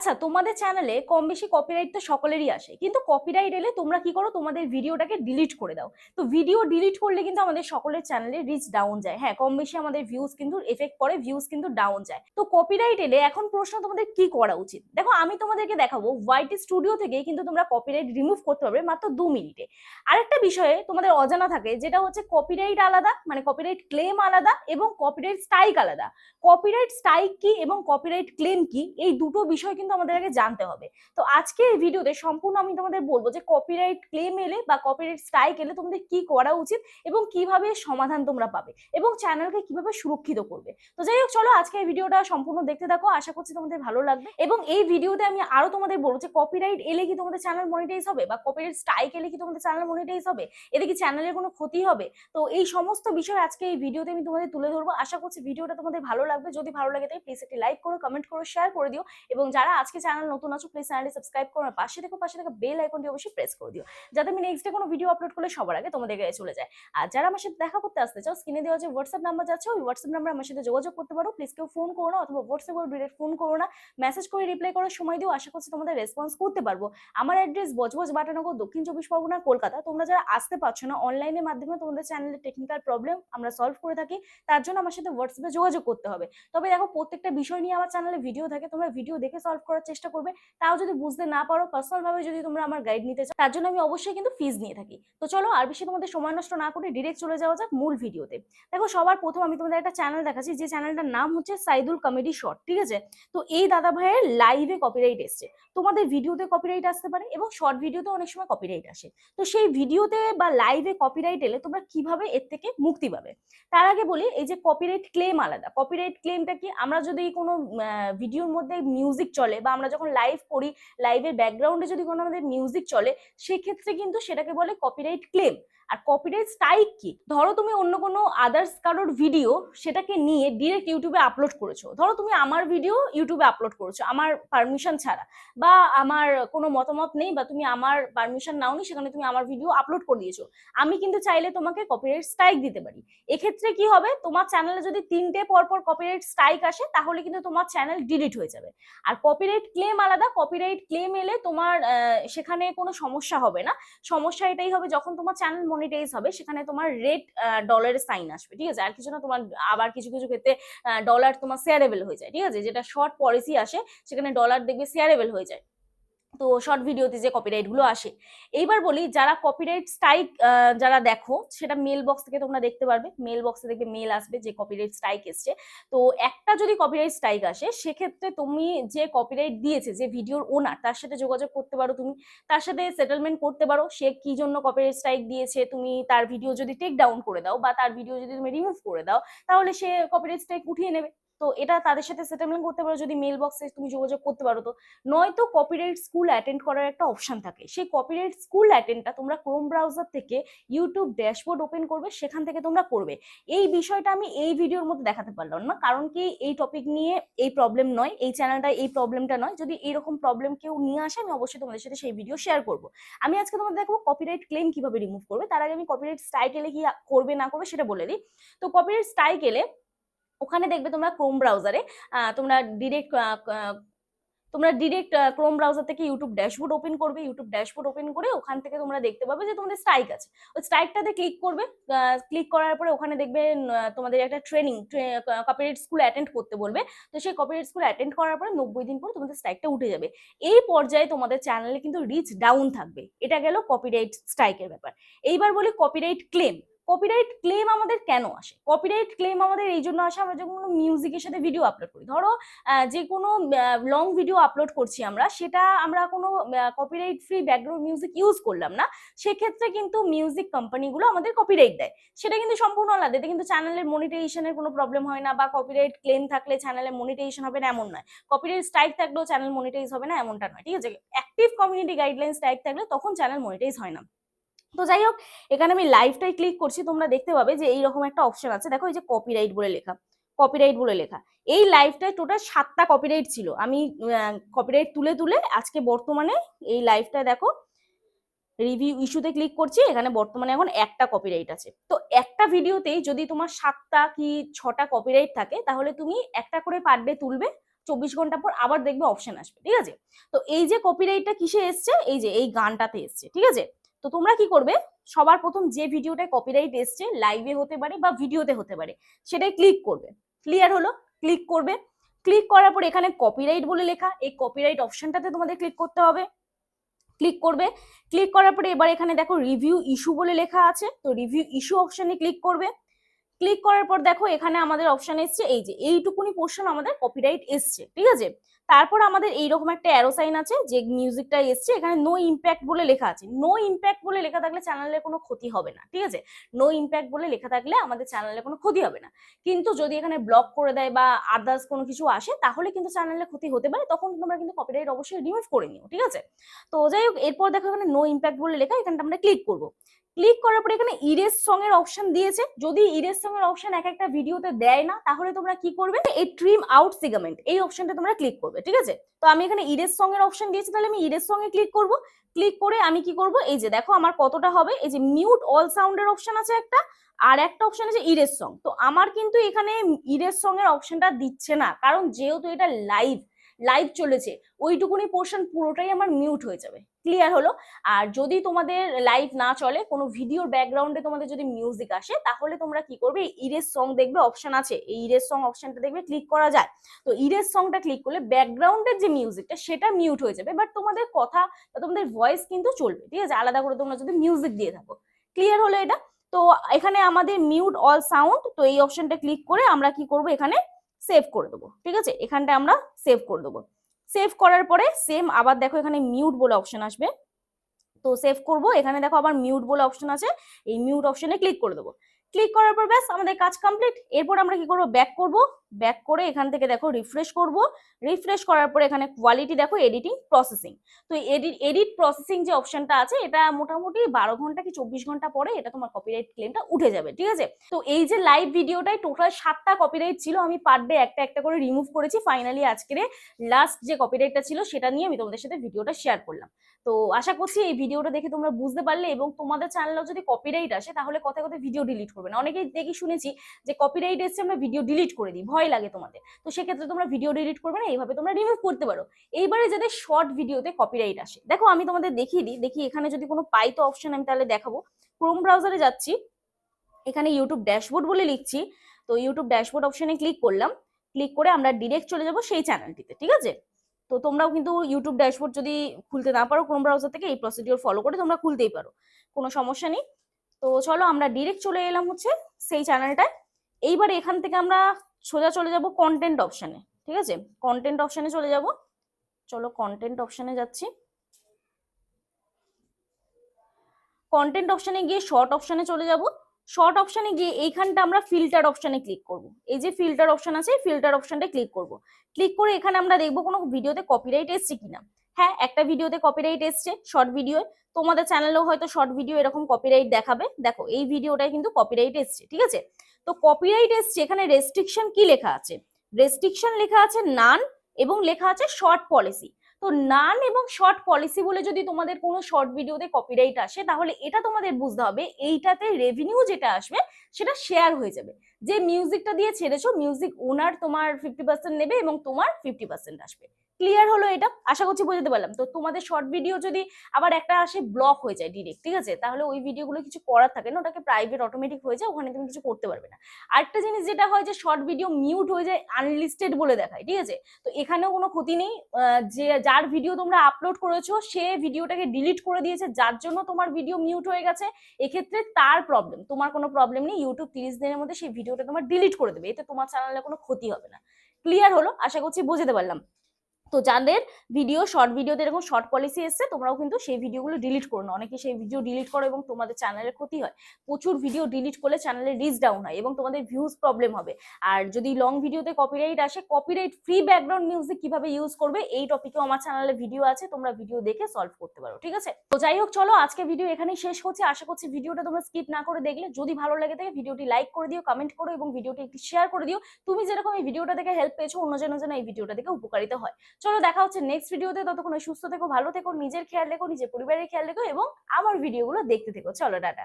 আচ্ছা তোমাদের চ্যানেলে কম বেশি কপিরাইট তো সকলেরই আসে। কিন্তু কপিরাইট এলে তোমরা কি করো? তোমাদের ভিডিওটাকে ডিলিট করে দাও। তো ভিডিও ডিলিট করলে কিন্তু আমাদের সকলের চ্যানেলে রিচ ডাউন যায়। হ্যাঁ কম বেশি আমাদের ভিউজ কিন্তু এফেক্ট পড়ে ভিউজ কিন্তু ডাউন যায়। তো কপিরাইট এলে এখন প্রশ্ন, তোমাদের কি করা উচিত? দেখো, আমি তোমাদেরকে দেখাবো ওয়াইটি স্টুডিও থেকে কিন্তু তোমরা কপিরাইট রিমুভ করতে পারবে মাত্র দু মিনিটে। আরেকটা বিষয়ে তোমাদের অজানা থাকে, যেটা হচ্ছে কপিরাইট আলাদা মানে কপিরাইট ক্লেম আলাদা এবং কপিরাইট স্ট্রাইক আলাদা। কপিরাইট স্ট্রাইক কি এবং কপিরাইট ক্লেম কি? এই দুটো বিষয় কিন্তু আমাদের আগে জানতে হবে। তো আজকে এই ভিডিওতে সম্পূর্ণ আমি তোমাদের বলব যে কপিরাইট ক্লেম এলে বা কপিরাইট স্ট্রাইক এলে তোমাদের কি করা উচিত এবং কীভাবে সমাধান তোমরা পাবে এবং চ্যানেলকে কীভাবে সুরক্ষিত করবে। তো যাই হোক, চলো আজকে এই ভিডিওটা সম্পূর্ণ দেখতে থাকো। আশা করছি তোমাদের ভালো লাগবে এবং এই ভিডিওতে আমি আরও তোমাদের বলব যে কপিরাইট এলে কি তোমাদের চ্যানেল মনিটাইজ হবে বা কপিরাইট স্ট্রাইক এলে কি তোমাদের চ্যানেল মনিটাইজ হবে? এতে কি চ্যানেলের কোনো ক্ষতি হবে? তো এই সমস্ত বিষয় আজকে এই ভিডিওতে আমি তোমাদের তুলে ধরবো। আশা করছি ভিডিওটা তোমাদের ভালো লাগবে। যদি ভালো লাগে তাই প্লিজ একটি লাইক করো কমেন্ট করো শেয়ার করে দিও এবং যারা আজকে চ্যানেল নতুন আছো প্লিজ চ্যানেলটি সাবস্ক্রাইব করো পাশে দেখো, পাশে থাকা বেল আইকনটি অবশ্যই প্রেস করে দিও। যাতে আমি নেক্সট ডে কোনো ভিডিও আপলোড করলে সবার আগে তোমাদের কাছে চলে যায়। আর যারা আমার সাথে দেখা করতে আসতে চাও স্ক্রিনে দেওয়া যে হোয়াটসঅ্যাপ নাম্বার যাচ্ছে, ওই হোয়াটসঅ্যাপ নাম্বার আমার সাথে যোগাযোগ করতে পারো। প্লিজ কেউ ফোন করো না অথবা হোয়াটসঅ্যাপে ডিরেক্ট ফোন করো না। মেসেজ করে রিপ্লাই করার সময় দিও, আশা করছি তোমাদের রেসপন্স করতে পারব। আমার অ্যাড্রেস বজবজ বাটানগর, দক্ষিণ চব্বিশ পরগনা, কলকাতা। তোমরা যারা আসতে পারছ না অনলাইনের মাধ্যমে তোমাদের চ্যানেলের টেকনিক্যাল প্রবলেম আমরা সলভ করে থাকি, তার জন্য আমার সাথে হোয়াটসঅ্যাপে যোগাযোগ করতে হবে। তবে দেখো, প্রত্যেকটা বিষয় নিয়ে আমার চ্যানেলে ভিডিও থাকে, তোমরা ভিডিও দেখে সলভ করার চেষ্টা করবে। তাও যদি বুঝতে না পারো পার্সোনাল ভাবে যদি তোমরা আমার গাইড নিতে চাও, তার জন্য আমি অবশ্যই কিন্তু ফিজ নিয়ে থাকি। তো চলো আর বেশি তোমাদের সময় নষ্ট না করে ডিরেক্ট চলে যাওয়া যাক মূল ভিডিওতে দেখো সবার প্রথম আমি তোমাদের একটা চ্যানেল দেখাচ্ছি, যে চ্যানেলটার নাম হচ্ছে সাইদুল কমেডি শর্ট ঠিক আছে? তো এই দাদা ভাইয়ের লাইভে কপিরাইট এসছে। তোমাদের ভিডিওতে কপিরাইট আসতে পারে এবং শর্ট ভিডিওতে অনেক সময় কপিরাইট আসে। তো সেই ভিডিওতে বা লাইভে কপিরাইট এলে তোমরা কীভাবে এর থেকে মুক্তি পাবে? তার আগে বলি, এই যে কপিরাইট ক্লেম আলাদা। কপিরাইট ক্লেমটা কি? আমরা যদি কোনো ভিডিওর মধ্যে মিউজিক চলে বা আমরা যখন লাইভ করি লাইভের ব্যাকগ্রাউন্ডে যদি কোনো আমাদের মিউজিক চলে, সেক্ষেত্রে কিন্তু সেটাকে বলে কপিরাইট ক্লেম আর কপিরাইট স্ট্রাইক কি? ধরো তুমি অন্য কোনো আদার্স কারোর ভিডিও সেটাকে নিয়ে ডিরেক্ট ইউটিউবে আপলোড করেছ। ধরো তুমি আমার ভিডিও ইউটিউবে আপলোড করেছ, আমার পারমিশন ছাড়া। বা আমার কোনো মতামত নেই বা তুমি আমার পারমিশন নাওনি, সেখানে তুমি আমার ভিডিও আপলোড করে দিয়েছ। আমি কিন্তু চাইলে তোমাকে কপিরাইট স্ট্রাইক দিতে পারি। এক্ষেত্রে কি হবে? তোমার চ্যানেলে যদি তিনটে পরপর কপিরাইট স্ট্রাইক আসে, তাহলে কিন্তু তোমার চ্যানেল ডিলিট হয়ে যাবে। আর কপিরাইট ক্লেম আলাদা কপিরাইট ক্লেম এলে তোমার সেখানে কোনো সমস্যা হবে না। সমস্যা এটাই হবে যখন তোমার চ্যানেল মনিটাইজ হবে, সেখানে তোমার রেড ডলারের সাইন আসবে, ঠিক আছে? আর কিছু না, তোমার আবার কিছু কিছু ক্ষেত্রে ডলার তোমার শেয়ারেবল হয়ে যায়, ঠিক আছে? যেটা শর্ট পলিসি আসে, সেখানে ডলার দেখবে শেয়ারেবল হয়ে যায়। তো শর্ট ভিডিওতে যে কপিরাইটগুলো আসে। এইবার বলি, যারা কপিরাইট স্ট্রাইক যারা দেখো, সেটা মেল বক্স থেকে তোমরা দেখতে পারবে। মেল বক্সে দেখবে মেল আসবে যে কপিরাইট স্ট্রাইক এসছে। তো একটা যদি কপিরাইট স্ট্রাইক আসে, সেক্ষেত্রে তুমি যে কপিরাইট দিয়েছে, যে ভিডিওর ওনার তার সাথে যোগাযোগ করতে পারো তুমি। তার সাথে সেটেলমেন্ট করতে পারো। সে কি জন্য কপিরাইট স্ট্রাইক দিয়েছে? তুমি তার ভিডিও যদি টেক ডাউন করে দাও বা তার ভিডিও যদি তুমি রিমুভ করে দাও, তাহলে সে কপিরাইট স্ট্রাইক উঠিয়ে নেবে। তো এটা তাদের সাথে সেটেলমেন্ট করতে পারো। যদি মেল বক্সে তুমি যোগাযোগ করতে পারো তো। নয়তো কপিরাইট স্কুল অ্যাটেন্ড করার একটা অপশন থাকে। সেই কপিরাইট স্কুল অ্যাটেন্ডটা তোমরা ক্রোম ব্রাউজার থেকে ইউটিউব ড্যাশবোর্ড ওপেন করবে, সেখান থেকে তোমরা করবে। এই বিষয়টা আমি এই ভিডিওর মধ্যে দেখাতে পারলাম না। কারণ কি এই টপিক নিয়ে এই প্রবলেম নয়, এই চ্যানেলটা এই প্রবলেমটা নয়। যদি এইরকম প্রবলেম কেউ নিয়ে আসে, আমি অবশ্যই তোমাদের সাথে সেই ভিডিও শেয়ার করব। আমি আজকে তোমাদের দেখব কপিরাইট ক্লেম কীভাবে রিমুভ করবে। তার আগে আমি কপিরাইট স্ট্রাইক এলে কি করবে না করবে সেটা বলে দিই। তো কপিরাইট স্ট্রাইক এলে ওখানে দেখবে তোমরা ক্রোম ব্রাউজারে তোমরা ডিরেক্ট তোমরা ডিরেক্ট ক্রোম ব্রাউজার থেকে ইউটিউব ড্যাশবোর্ড ওপেন করবে ইউটিউব ড্যাশবোর্ড ওপেন করে ওখান থেকে তোমরা দেখতে পাবে যে তোমাদের স্ট্রাইক আছে। ওই স্ট্রাইকটাতে ক্লিক করবে ক্লিক করার পরে ওখানে দেখবে তোমাদের একটা ট্রেনিং কপিরাইট স্কুল অ্যাটেন্ড করতে বলবে। তো সেই কপিরাইট স্কুল অ্যাটেন্ড করার পরে নব্বই দিন পর তোমাদের স্ট্রাইকটা উঠে যাবে। এই পর্যায়ে তোমাদের চ্যানেলে কিন্তু রিচ ডাউন থাকবে। এটা গেল কপিরাইট স্ট্রাইকের ব্যাপার। এইবার বলি কপিরাইট ক্লেম কপিরাইট ক্লেম আমাদের কেন আসে? কপিরাইট ক্লেম আমাদের এই জন্য আসে, আমরা যখন কোনো মিউজিকের সাথে ভিডিও আপলোড করি। ধরো যে কোনো লং ভিডিও আপলোড করছি আমরা, সেটা আমরা কোনো copyright free background music use করলাম না, সেক্ষেত্রে কিন্তু মিউজিক কোম্পানিগুলো আমাদের কপিরাইট দেয়। সেটা কিন্তু সম্পূর্ণ আলাদা এতে কিন্তু চ্যানেলের মনিটাইজেশনের কোনো প্রবলেম হয় না, বা কপিরাইট ক্লেম থাকলে চ্যানেলে মনিটাইজেশন হবে না, এমন নয়। কপিরাইট স্ট্রাইক থাকলেও চ্যানেল মনিটাইজ হবে না, এমনটা নয়, ঠিক আছে? অ্যাক্টিভ কমিউনিটি গাইডলাইন স্ট্রাইক থাকলে তখন চ্যানেল মনিটাইজ হয় না। তো যাই হোক, এখানে আমি লাইভটাই ক্লিক করছি, তোমরা দেখতে পাবে যে এইরকম একটা অপশন আছে। দেখো এই যে কপিরাইট বলে লেখা কপিরাইট বলে লেখা। এই লাইভটায় টোটাল সাতটা কপিরাইট ছিল। আমি কপিরাইট তুলে তুলে আজকে বর্তমানে এই লাইভটা দেখো রিভিউ ইস্যুতে ক্লিক করছি, এখানে বর্তমানে এখন একটা কপিরাইট আছে। তো একটা ভিডিওতেই যদি তোমার সাতটা কি ছটা কপিরাইট থাকে, তাহলে তুমি একটা করে পার ডে তুলবে, চব্বিশ ঘণ্টা পর আবার দেখবে অপশন আসবে, ঠিক আছে? তো এই যে কপিরাইটটা কিসে এসছে? এই যে এই গানটাতে এসছে, ঠিক আছে? তো তোমরা কি করবে? সবার প্রথম যে ভিডিওটায় কপিরাইট এসছে লাইভে হতে পারে বা ভিডিওতে হতে পারে সেটাই ক্লিক করবে। ক্লিয়ার হলো? ক্লিক করবে। ক্লিক করার পর এখানে কপিরাইট বলে লেখা। এই কপিরাইট অপশনটাতে তোমাদের ক্লিক করতে হবে। ক্লিক করবে। ক্লিক করার পরে এবার এখানে দেখো রিভিউ ইস্যু বলে লেখা আছে। তো রিভিউ ইস্যু অপশনে ক্লিক করবে। ক্লিক করার পর দেখো এখানে আমাদের অপশন এসছে। এই যে, এইটুকুনি পোর্শন আমাদের কপিরাইট এসছে। ঠিক আছে? তারপর আমাদের এইরকম একটা অ্যারো সাইন আছে, যে মিউজিকটা এসছে, এখানে নো ইম্প্যাক্ট বলে লেখা আছে। নো ইম্প্যাক্ট বলে লেখা থাকলে চ্যানেলের কোনো ক্ষতি হবে না, ঠিক আছে? নো ইম্প্যাক্ট বলে লেখা থাকলে আমাদের চ্যানেলের কোনো ক্ষতি হবে না। কিন্তু যদি এখানে ব্লক করে দেয় বা আদার্স কোনো কিছু আসে, তাহলে কিন্তু চ্যানেলের ক্ষতি হতে পারে, তখন তোমরা কিন্তু কপিরাইট অবশ্যই রিমুভ করে নিও ঠিক আছে? তো যাই হোক, এরপর দেখো এখানে নো ইম্প্যাক্ট বলে লেখা, এখানটা আমরা ক্লিক করব। ক্লিক করার পরে এখানে ইরেজ সং এর অপশন দিয়েছে। যদি ইরেজ সং এর অপশন এক একটা ভিডিওতে দেয় না, তাহলে তোমরা কি করবে? এই ট্রিম আউট সিগামেন্ট এই অপশনটা তোমরা ক্লিক করবে, ঠিক আছে? তো আমি এখানে ইরেজ সং এর অপশন দিয়েছি, তাহলে আমি ইরেজ সং এ ক্লিক করব। ক্লিক করে আমি কি করব? এই যে দেখো আমার কতটা হবে? এই যে মিউট অল সাউন্ডের অপশন আছে একটা, আর একটা অপশন আছে ইরেজ সং তো আমার কিন্তু এখানে ইরেজ সং এর অপশনটা দিচ্ছে না, কারণ যেহেতু এটা লাইভ লাইভ চলেছে, ওইটুকুনি পোর্শন পুরোটাই আমার মিউট হয়ে যাবে। ক্লিয়ার হলো? আর যদি তোমাদের লাইভ না চলে, কোনো ভিডিওর ব্যাকগ্রাউন্ডে তোমাদের যদি মিউজিক আসে, তাহলে তোমরা কি করবে? ইরেজ সং দেখবে অপশন আছে। এই ইরেজ সং অপশনটা দেখবে ক্লিক করা যায়। তো ইরেজ সংটা ক্লিক করলে ব্যাকগ্রাউন্ডের যে মিউজিকটা সেটা মিউট হয়ে যাবে। বাট তোমাদের কথা বা তোমাদের ভয়েস কিন্তু চলবে, ঠিক আছে? আলাদা করে তোমরা যদি মিউজিক দিয়ে থাকো। ক্লিয়ার হলো এটা? তো এখানে আমাদের মিউট অল সাউন্ড তো এই অপশনটা ক্লিক করে আমরা কি করব এখানে সেভ করে দেবো, ঠিক আছে? এখানটা আমরা সেভ করে দেবো। সেভ করার পরে সেম আবার দেখো এখানে মিউট বলে অপশন আসবে। তো সেভ করব, এখানে দেখো আবার মিউট বলে অপশন আছে। এই মিউট অপশনে ক্লিক করে দেবো। ক্লিক করার পর ব্যাস আমাদের কাজ কমপ্লিট এরপর আমরা কি করব? ব্যাক করব। ব্যাক করে এখান থেকে দেখো রিফ্রেশ করব। রিফ্রেশ করার পর এখানে কোয়ালিটি দেখো এডিটিং প্রসেসিং তো এডিট এডিট প্রসেসিং যে অপশনটা আছে, এটা মোটামুটি বারো ঘণ্টা কি চব্বিশ ঘণ্টা পরে এটা তোমার কপিরাইট ক্লেমটা উঠে যাবে, ঠিক আছে? তো এই যে লাইভ ভিডিওটাই টোটাল সাতটা কপিরাইট ছিল, আমি পার ডে একটা একটা করে রিমুভ করেছি। ফাইনালি আজকের লাস্ট যে কপিরাইটটা ছিল, সেটা নিয়ে আমি তোমাদের সাথে ভিডিওটা শেয়ার করলাম। তো আশা করছি এই ভিডিওটা দেখে তোমরা বুঝতে পারলে এবং তোমাদের চ্যানেলেও যদি কপিরাইট আসে, তাহলে কথায় কথায় ভিডিও ডিলিট করবে না? অনেকেই দেখি শুনেছি যে কপিরাইট এসছে, আমরা ভিডিও ডিলিট করে দিই। ভয় লাগে তোমাদের। তো সেক্ষেত্রে তোমরা ভিডিও ডিলিট করবে না, এইভাবে তোমরা রিমুভ করতে পারো। এইবারে যাদের শর্ট ভিডিওতে কপিরাইট আসে, দেখো আমি তোমাদের দেখিয়ে দিই, দেখি এখানে যদি কোনো পাই তো অপশন আমি তাহলে দেখাবো। ক্রোম ব্রাউজারে যাচ্ছি, এখানে ইউটিউব ড্যাশবোর্ড বলে লিখছি, তো ইউটিউব ড্যাশবোর্ড অপশনে ক্লিক করলাম ক্লিক করে আমরা ডিরেক্ট চলে যাব সেই চ্যানেলটিতে ঠিক আছে? তো তোমরাও কিন্তু ইউটিউব ড্যাশবোর্ড যদি খুলতে না পারো ক্রোম ব্রাউজার থেকে, এই প্রসিডিওর ফলো করে তোমরা খুলতেই পারো, কোনো সমস্যা নেই। তো চলো আমরা ডিরেক্ট চলে এলাম হচ্ছে সেই চ্যানেলটায় এইবার এখান থেকে আমরা সোজা চলে যাব কন্টেন্ট অপশানে ঠিক আছে? কন্টেন্ট অপশানে চলে যাব। চলো কন্টেন্ট অপশানে যাচ্ছি। কন্টেন্ট অপশানে গিয়ে শর্ট অপশানে চলে যাব। শর্ট অপশানে গিয়ে এইখানটা আমরা ফিল্টার অপশানে ক্লিক করব। এই যে ফিল্টার অপশান আছে ফিল্টার অপশানটা ক্লিক করব। ক্লিক করে এখানে আমরা দেখব কোনো ভিডিওতে কপিরাইট এসছে কিনা। হ্যাঁ একটা ভিডিওতে কপিরাইট এসছে শর্ট ভিডিও তোমাদের চ্যানেলেও হয়তো শর্ট ভিডিও এরকম কপিরাইট দেখাবে। দেখো, এই ভিডিওটায় কিন্তু কপিরাইট এসছে, ঠিক আছে? তো কপিরাইট এসছে, এখানে রেস্ট্রিকশন কি লেখা আছে? রেস্ট্রিকশন লেখা আছে নান এবং লেখা আছে শর্ট পলিসি তো নান এবং শর্ট পলিসি বলে যদি তোমাদের কোনো শর্ট ভিডিওতে কপিরাইট আসে, তাহলে এটা তোমাদের বুঝতে হবে, এইটাতে রেভিনিউ যেটা আসবে, সেটা শেয়ার হয়ে যাবে। যে মিউজিকটা দিয়ে ছেড়েছো মিউজিক ওনার তোমার ফিফটি পার্সেন্ট নেবে এবং তোমার ফিফটি পার্সেন্ট আসবে। ক্লিয়ার হলো এটা? আশা করছি বোঝাতে পারলাম। তো তোমাদের শর্ট ভিডিও যদি আবার একটা আসে ব্লক হয়ে যায় ডিরেক্ট ঠিক আছে? তাহলে ওই ভিডিওগুলো কিছু করার থাকে না, ওটাকে প্রাইভেট অটোমেটিক হয়ে যায়, ওখানে তুমি কিছু করতে পারবে না। আরেকটা জিনিস যেটা হয় যে শর্ট ভিডিও মিউট হয়ে যায় আনলিস্টেড বলে দেখায়, ঠিক আছে? তো এখানেও কোনো ক্ষতি নেই। যে যার ভিডিও তোমরা আপলোড করেছ, সে ভিডিওটাকে ডিলিট করে দিয়েছে, যার জন্য তোমার ভিডিও মিউট হয়ে গেছে, এক্ষেত্রে তার প্রবলেম তোমার কোনো প্রবলেম নেই ইউটিউব তিরিশ দিনের মধ্যে সেই ভিডিওটা তোমার ডিলিট করে দেবে, এতে তোমার চ্যানেলে কোনো ক্ষতি হবে না। ক্লিয়ার হলো? আশা করছি বুঝতে পারলাম। তো যাদের ভিডিও শর্ট ভিডিওতে এরকম শর্ট পলিসি এসছে, তোমরাও কিন্তু সেই ভিডিওগুলো ডিলিট করো না অনেকে সেই ভিডিও ডিলিট করো এবং তোমাদের চ্যানেলের ক্ষতি হয়। প্রচুর ভিডিও ডিলিট করলে চ্যানেলের রিচ ডাউন হয় এবং তোমাদের ভিউজ প্রবলেম হবে। আর যদি লং ভিডিওতে কপিরাইট আসে কপিরাইট ফ্রি ব্যাকগ্রাউন্ড মিউজিক কীভাবে ইউজ করবে, এই টপিকেও আমার চ্যানেলে ভিডিও আছে, তোমরা ভিডিও দেখে সলভ করতে পারো, ঠিক আছে? তো যাই হোক, চলো আজকে ভিডিও এখানেই শেষ করছি। আশা করছি ভিডিওটা তোমরা স্কিপ না করে দেখলে। যদি ভালো লাগে থাকে ভিডিওটি লাইক করে দিও কমেন্ট করো এবং ভিডিওটি একটু শেয়ার করে দিও। তুমি যেরকম এই ভিডিওটা দেখে হেল্প পেয়েছ অন্যজনের যেন এই ভিডিওটা দেখে উপকারিত হয়। চলো দেখা হচ্ছে নেক্সট ভিডিওতে ততক্ষণ সুস্থ থেকো, ভালো থেকো, নিজের খেয়াল রেখো, নিজের পরিবারের খেয়াল রেখো এবং আমার ভিডিওগুলো দেখতে থেকো। চলো, টাটা।